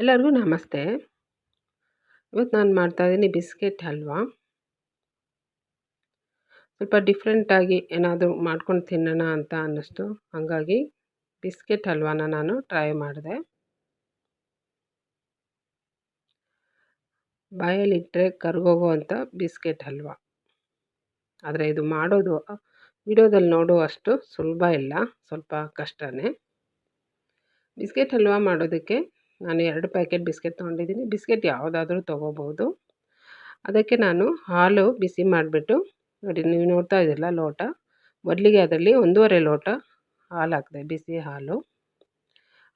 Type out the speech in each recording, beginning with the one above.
ಎಲ್ಲರಿಗೂ ನಮಸ್ತೆ. ಇವತ್ತು ನಾನು ಮಾಡ್ತಾಯಿದ್ದೀನಿ ಬಿಸ್ಕೆಟ್ ಹಲ್ವಾ. ಸ್ವಲ್ಪ ಡಿಫ್ರೆಂಟಾಗಿ ಏನಾದರೂ ಮಾಡ್ಕೊಂಡು ತಿನ್ನೋಣ ಅಂತ ಅನ್ನಿಸ್ತು. ಹಾಗಾಗಿ ಬಿಸ್ಕೆಟ್ ಹಲ್ವಾನ ನಾನು ಟ್ರೈ ಮಾಡಿದೆ. ಬಾಯಲ್ಲಿಟ್ಟರೆ ಕರ್ಗೋಗುವಂಥ ಬಿಸ್ಕೆಟ್ ಹಲ್ವಾ. ಆದರೆ ಇದು ಮಾಡೋದು, ವಿಡಿಯೋದಲ್ಲಿ ನೋಡುವಷ್ಟು ಸುಲಭ ಇಲ್ಲ. ಸ್ವಲ್ಪ ಕಷ್ಟವೇ ಬಿಸ್ಕೆಟ್ ಹಲ್ವಾ ಮಾಡೋದಕ್ಕೆ ನಾನು ಎರಡು ಪ್ಯಾಕೆಟ್ ಬಿಸ್ಕೆಟ್ ತೊಗೊಂಡಿದ್ದೀನಿ. ಬಿಸ್ಕೆಟ್ ಯಾವುದಾದ್ರೂ ತೊಗೋಬೋದು ಅದಕ್ಕೆ ನಾನು ಹಾಲು ಬಿಸಿ ಮಾಡಿಬಿಟ್ಟು, ನೋಡಿ ನೀವು ನೋಡ್ತಾ ಇದ್ದಿಲ್ಲ ಲೋಟ. ಮೊದಲಿಗೆ ಅದರಲ್ಲಿ ಒಂದೂವರೆ ಲೋಟ ಹಾಲು ಹಾಕಿದೆ, ಬಿಸಿ ಹಾಲು.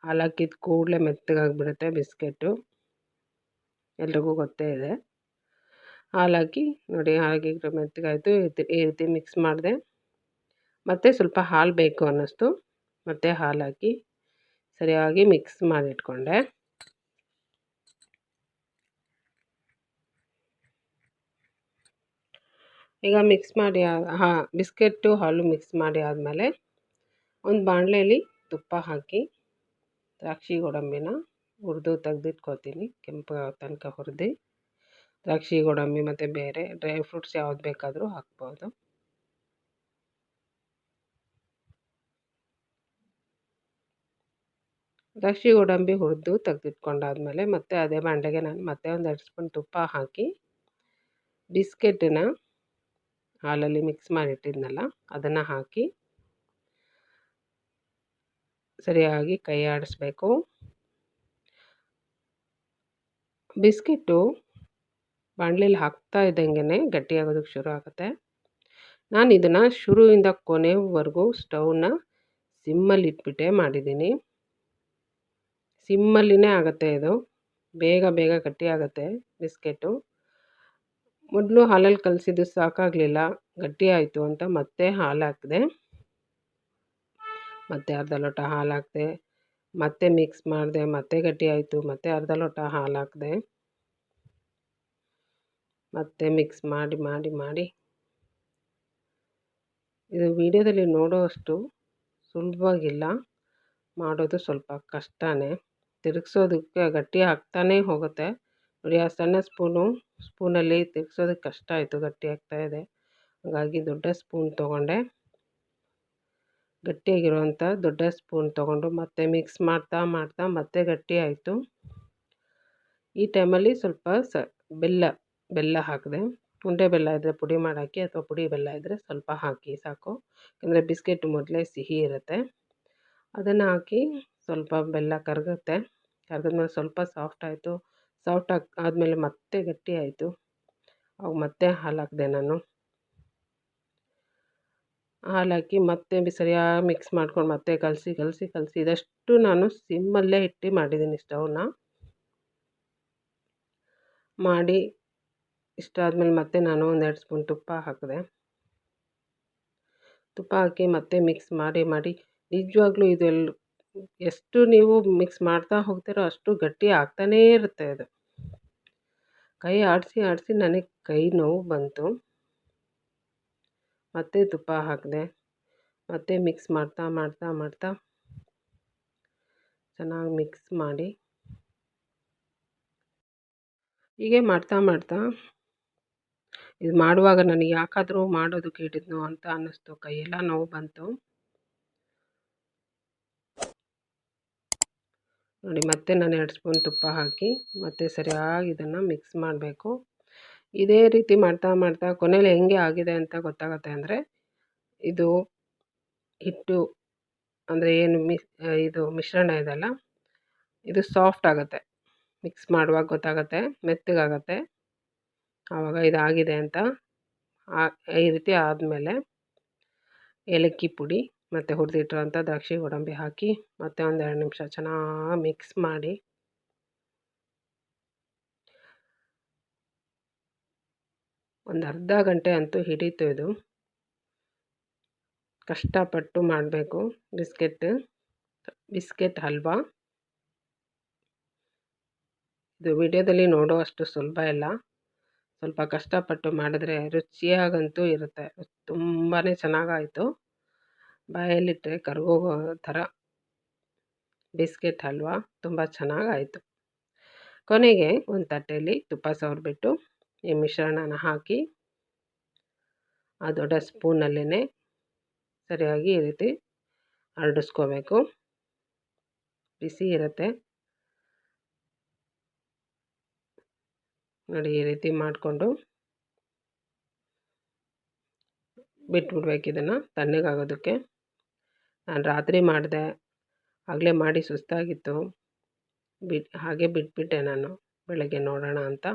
ಹಾಲು ಹಾಕಿದ ಕೂಡಲೇ ಮೆತ್ತಗಾಗಿಬಿಡುತ್ತೆ ಬಿಸ್ಕೆಟ್ಟು ಎಲ್ರಿಗೂ ಗೊತ್ತೇ ಇದೆ. ಹಾಲು ಹಾಕಿ, ನೋಡಿ ಹಾಗೆ ಮೆತ್ತಗಾಯಿತು ಈ ರೀತಿ ಮಿಕ್ಸ್ ಮಾಡಿದೆ. ಮತ್ತು ಸ್ವಲ್ಪ ಹಾಲು ಬೇಕು ಅನ್ನಿಸ್ತು. ಮತ್ತು ಹಾಲು ಹಾಕಿ ಸರಿಯಾಗಿ ಮಿಕ್ಸ್ ಮಾಡಿಟ್ಕೊಂಡೆ. ಈಗ ಮಿಕ್ಸ್ ಮಾಡಿ ಹಾಂ, ಬಿಸ್ಕೆಟ್ಟು, ಹಾಲು ಮಿಕ್ಸ್ ಮಾಡಿ ಆದಮೇಲೆ ಒಂದು ಬಾಣಲೆಯಲ್ಲಿ ತುಪ್ಪ ಹಾಕಿ, ದ್ರಾಕ್ಷಿ ಗೋಡಂಬಿನ ಹುರಿದು ತೆಗೆದಿಟ್ಕೋತೀನಿ. ಕೆಂಪು ತನಕ ಹುರಿದು ದ್ರಾಕ್ಷಿ ಗೋಡಂಬಿ ಮತ್ತು ಬೇರೆ ಡ್ರೈ ಫ್ರೂಟ್ಸ್ ಯಾವ್ದು ಬೇಕಾದರೂ ಹಾಕ್ಬೋದು. ದ್ರಾಕ್ಷಿ ಗೋಡಂಬಿ ಹುರಿದು ತೆಗೆದಿಟ್ಕೊಂಡಾದ್ಮೇಲೆ ಮತ್ತೆ ಅದೇ ಬಾಂಡೆಗೆ ನಾನು ಮತ್ತೆ ಒಂದು ಎರಡು ಸ್ಪೂನ್ ತುಪ್ಪ ಹಾಕಿ ಬಿಸ್ಕೆಟನ್ನ ಹಾಲಲ್ಲಿ ಮಿಕ್ಸ್ ಮಾಡಿಟ್ಟಿದ್ನಲ್ಲ ಅದನ್ನು ಹಾಕಿ ಸರಿಯಾಗಿ ಕೈ ಆಡಿಸ್ಬೇಕು. ಬಿಸ್ಕೆಟು ಬಾಂಡ್ಲಿಲಿ ಹಾಕ್ತಾ ಇದ್ದಂಗೆ ಗಟ್ಟಿಯಾಗೋದಕ್ಕೆ ಶುರು ಆಗುತ್ತೆ. ನಾನು ಇದನ್ನು ಶುರುವಿಂದ ಕೊನೆವರೆಗೂ ಸ್ಟವ್ನ ಸಿಮ್ಮಲ್ಲಿ ಇಟ್ಬಿಟ್ಟೆ ಮಾಡಿದ್ದೀನಿ. ಸಿಮ್ಮಲ್ಲಿನೇ ಆಗುತ್ತೆ ಇದು. ಬೇಗ ಬೇಗ ಗಟ್ಟಿ ಆಗುತ್ತೆ ಬಿಸ್ಕೆಟು. ಮೊದಲು ಹಾಲಲ್ಲಿ ಕಲಸಿದ್ದು ಸಾಕಾಗಲಿಲ್ಲ ಗಟ್ಟಿ ಆಯಿತು ಅಂತ ಮತ್ತೆ ಹಾಲು ಹಾಕಿದೆ ಮತ್ತೆ ಅರ್ಧ ಲೋಟ ಹಾಲು ಹಾಕಿದೆ ಮತ್ತೆ ಮಿಕ್ಸ್ ಮಾಡಿದೆ, ಮತ್ತೆ ಗಟ್ಟಿ ಆಯಿತು ಮತ್ತೆ ಅರ್ಧ ಲೋಟ ಹಾಲು ಹಾಕಿದೆ ಮತ್ತೆ ಮಿಕ್ಸ್ ಮಾಡಿ ಮಾಡಿ ಮಾಡಿ. ಇದು ವೀಡಿಯೋದಲ್ಲಿ ನೋಡೋವಷ್ಟು ಸುಲಭವಾಗಿಲ್ಲ, ಮಾಡೋದು ಸ್ವಲ್ಪ ಕಷ್ಟವೇ ತಿರುಗ್ಸೋದಕ್ಕೆ ಗಟ್ಟಿ ಆಗ್ತಾನೇ ಹೋಗುತ್ತೆ. ನೋಡಿ, ಆ ಸಣ್ಣ ಸ್ಪೂನು, ಸ್ಪೂನಲ್ಲಿ ತಿರುಗ್ಸೋದಕ್ಕೆ ಕಷ್ಟ ಆಯಿತು, ಗಟ್ಟಿ ಇದೆ. ಹಾಗಾಗಿ ದೊಡ್ಡ ಸ್ಪೂನ್ ತೊಗೊಂಡೆ. ಗಟ್ಟಿಯಾಗಿರುವಂಥ ದೊಡ್ಡ ಸ್ಪೂನ್ ತೊಗೊಂಡು ಮತ್ತೆ ಮಿಕ್ಸ್ ಮಾಡ್ತಾ ಮಾಡ್ತಾ ಮತ್ತೆ ಗಟ್ಟಿ ಆಯಿತು. ಈ ಟೈಮಲ್ಲಿ ಸ್ವಲ್ಪ ಸ, ಬೆಲ್ಲ ಬೆಲ್ಲ ಹಾಕಿದೆ. ಉಂಡೆ ಬೆಲ್ಲ ಇದ್ದರೆ ಪುಡಿ ಮಾಡಾಕಿ ಅಥವಾ ಪುಡಿ ಬೆಲ್ಲ ಇದ್ದರೆ ಸ್ವಲ್ಪ ಹಾಕಿ ಸಾಕು. ಯಾಕಂದರೆ ಬಿಸ್ಕೆಟ್ ಮೊದಲೇ ಸಿಹಿ ಇರುತ್ತೆ. ಅದನ್ನು ಹಾಕಿ ಸ್ವಲ್ಪ ಬೆಲ್ಲ ಕರಗುತ್ತೆ. ಕರಗಿದ್ಮೇಲೆ ಸ್ವಲ್ಪ ಸಾಫ್ಟ್ ಆಯಿತು. ಸಾಫ್ಟ್ ಆಗಿ ಆದಮೇಲೆ ಮತ್ತೆ ಗಟ್ಟಿ ಆಯಿತು. ಅವಾಗ ಮತ್ತೆ ಹಾಲು ಹಾಕಿದೆ ನಾನು. ಹಾಲು ಹಾಕಿ ಮತ್ತೆ ಸರಿಯಾಗಿ ಮಿಕ್ಸ್ ಮಾಡ್ಕೊಂಡು ಮತ್ತೆ ಕಲಸಿ ಕಲಸಿ ಕಲಸಿ ಇದಷ್ಟು ನಾನು ಸಿಮ್ಮಲ್ಲೇ ಇಟ್ಟು ಮಾಡಿದ್ದೀನಿ ಸ್ಟವ್ನ ಮಾಡಿ ಇಷ್ಟಾದಮೇಲೆ ಮತ್ತೆ ನಾನು ಒಂದೆರಡು ಸ್ಪೂನ್ ತುಪ್ಪ ಹಾಕಿದೆ. ತುಪ್ಪ ಹಾಕಿ ಮತ್ತೆ ಮಿಕ್ಸ್ ಮಾಡಿ ಮಾಡಿ ನಿಜವಾಗ್ಲೂ ಇದೆಲ್ಲ ಎಷ್ಟು ನೀವು ಮಿಕ್ಸ್ ಮಾಡ್ತಾ ಹೋಗ್ತೀರೋ ಅಷ್ಟು ಗಟ್ಟಿ ಆಗ್ತಾನೇ ಇರುತ್ತೆ ಅದು. ಕೈ ಆಡಿಸಿ ಆಡಿಸಿ ನನಗೆ ಕೈ ನೋವು ಬಂತು. ಮತ್ತೆ ತುಪ್ಪ ಹಾಕಿದೆ, ಮತ್ತೆ ಮಿಕ್ಸ್ ಮಾಡ್ತಾ ಮಾಡ್ತಾ ಮಾಡ್ತಾ ಚೆನ್ನಾಗಿ ಮಿಕ್ಸ್ ಮಾಡಿ ಹೀಗೆ ಮಾಡ್ತಾ ಮಾಡ್ತಾ ಇದು ಮಾಡುವಾಗ ನನಗೆ ಯಾಕಾದರೂ ಮಾಡೋದಕ್ಕೆ ಇಟ್ಟಿದ್ನೋ ಅಂತ ಅನ್ನಿಸ್ತು. ಕೈಯೆಲ್ಲ ನೋವು ಬಂತು. ನೋಡಿ, ಮತ್ತೆ ನಾನು ಎರಡು ಸ್ಪೂನ್ ತುಪ್ಪ ಹಾಕಿ, ಮತ್ತೆ ಸರಿಯಾಗಿ ಇದನ್ನು ಮಿಕ್ಸ್ ಮಾಡಬೇಕು. ಇದೇ ರೀತಿ ಮಾಡ್ತಾ ಮಾಡ್ತಾ ಕೊನೆಯಲ್ಲಿ ಹೆಂಗೆ ಆಗಿದೆ ಅಂತ ಗೊತ್ತಾಗುತ್ತೆ ಅಂದರೆ, ಇದು ಹಿಟ್ಟು, ಅಂದರೆ ಏನು ಮಿಸ್ ಇದು ಮಿಶ್ರಣ ಇದೆಲ್ಲ ಇದು ಸಾಫ್ಟ್ ಆಗುತ್ತೆ. ಮಿಕ್ಸ್ ಮಾಡುವಾಗ ಗೊತ್ತಾಗುತ್ತೆ, ಮೆತ್ತಗಾಗತ್ತೆ. ಆವಾಗ ಇದಾಗಿದೆ ಅಂತ ಈ ರೀತಿ ಆದಮೇಲೆ ಏಲಕ್ಕಿ ಪುಡಿ ಮತ್ತು ಹುರಿದಿಟ್ಟಿರೋಂಥ ದ್ರಾಕ್ಷಿ ಗೋಡಂಬಿ ಹಾಕಿ ಮತ್ತೆ ಎರಡು ನಿಮಿಷ ಚೆನ್ನಾಗಿ ಮಿಕ್ಸ್ ಮಾಡಿ. ಒಂದು ಅರ್ಧ ಗಂಟೆ ಅಂತೂ ಹಿಡೀತು ಇದು. ಕಷ್ಟಪಟ್ಟು ಮಾಡಬೇಕು ಬಿಸ್ಕೆಟ್. ಬಿಸ್ಕೆಟ್ ಹಲ್ವಾ. ಇದು ವಿಡಿಯೋದಲ್ಲಿ ನೋಡೋ ಅಷ್ಟು ಸುಲಭ ಇಲ್ಲ. ಸ್ವಲ್ಪ ಕಷ್ಟಪಟ್ಟು ಮಾಡಿದ್ರೆ ರುಚಿಯಾಗಂತೂ ಇರುತ್ತೆ. ತುಂಬಾ ಚೆನ್ನಾಗಾಯಿತು. ಬಾಯಲ್ಲಿಟ್ಟರೆ ಕರಗೋಗೋ ಥರ ಬಿಸ್ಕೆಟ್ ಹಲ್ವಾ ತುಂಬ ಚೆನ್ನಾಗಾಯಿತು. ಕೊನೆಗೆ ಒಂದು ತಟ್ಟೆಯಲ್ಲಿ ತುಪ್ಪ ಸವರಿಬಿಟ್ಟು ಈ ಮಿಶ್ರಣನ ಹಾಕಿ ಆ ದೊಡ್ಡ ಸ್ಪೂನಲ್ಲೇ ಸರಿಯಾಗಿ ಈ ರೀತಿ ಹರಡಿಸ್ಕೋಬೇಕು. ಬಿಸಿ ಇರುತ್ತೆ. ನೋಡಿ ಈ ರೀತಿ ಮಾಡಿಕೊಂಡು ಬಿಟ್ಬಿಡ್ಬೇಕು ಇದನ್ನು ತಣ್ಣಗಾಗೋದಕ್ಕೆ. ನಾನು ರಾತ್ರಿ ಮಾಡಿದೆ. ಆಗಲೇ ಮಾಡಿ ಸುಸ್ತಾಗಿತ್ತು. ಬಿ ಹಾಗೆ ಬಿಟ್ಬಿಟ್ಟೆ ನಾನು. ಬೆಳಗ್ಗೆ ನೋಡೋಣ ಅಂತ.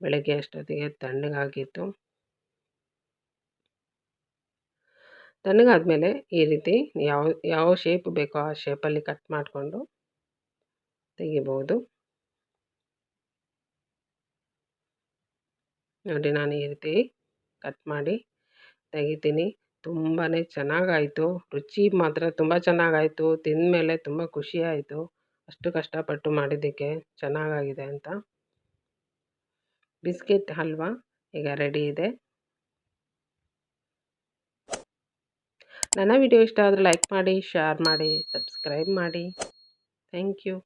ಬೆಳಗ್ಗೆ ಅಷ್ಟೊತ್ತಿಗೆ ತಣ್ಣಗಾಗಿತ್ತು. ತಣ್ಣಗಾದ್ಮೇಲೆ ಈ ರೀತಿ ಯಾವ ಯಾವ ಶೇಪ್ ಬೇಕೋ ಆ ಶೇಪಲ್ಲಿ ಕಟ್ ಮಾಡಿಕೊಂಡು ತೆಗಿಬೋದು. ನೋಡಿ, ನಾನು ಈ ರೀತಿ ಕಟ್ ಮಾಡಿ ತೆಗಿತೀನಿ. ತುಂಬಾ ಚೆನ್ನಾಗಾಯಿತು. ರುಚಿ ಮಾತ್ರ ತುಂಬ ಚೆನ್ನಾಗಾಯಿತು. ತಿಂದಮೇಲೆ ತುಂಬ ಖುಷಿ ಆಯಿತು ಅಷ್ಟು ಕಷ್ಟಪಟ್ಟು ಮಾಡಿದ್ದಕ್ಕೆ ಚೆನ್ನಾಗಾಗಿದೆ ಅಂತ. ಬಿಸ್ಕೆಟ್ ಹಲ್ವಾ ಈಗ ರೆಡಿ ಇದೆ. ನನ್ನ ವಿಡಿಯೋ ಇಷ್ಟ ಆದರೆ ಲೈಕ್ ಮಾಡಿ, ಶೇರ್ ಮಾಡಿ, ಸಬ್ಸ್ಕ್ರೈಬ್ ಮಾಡಿ. Thank you.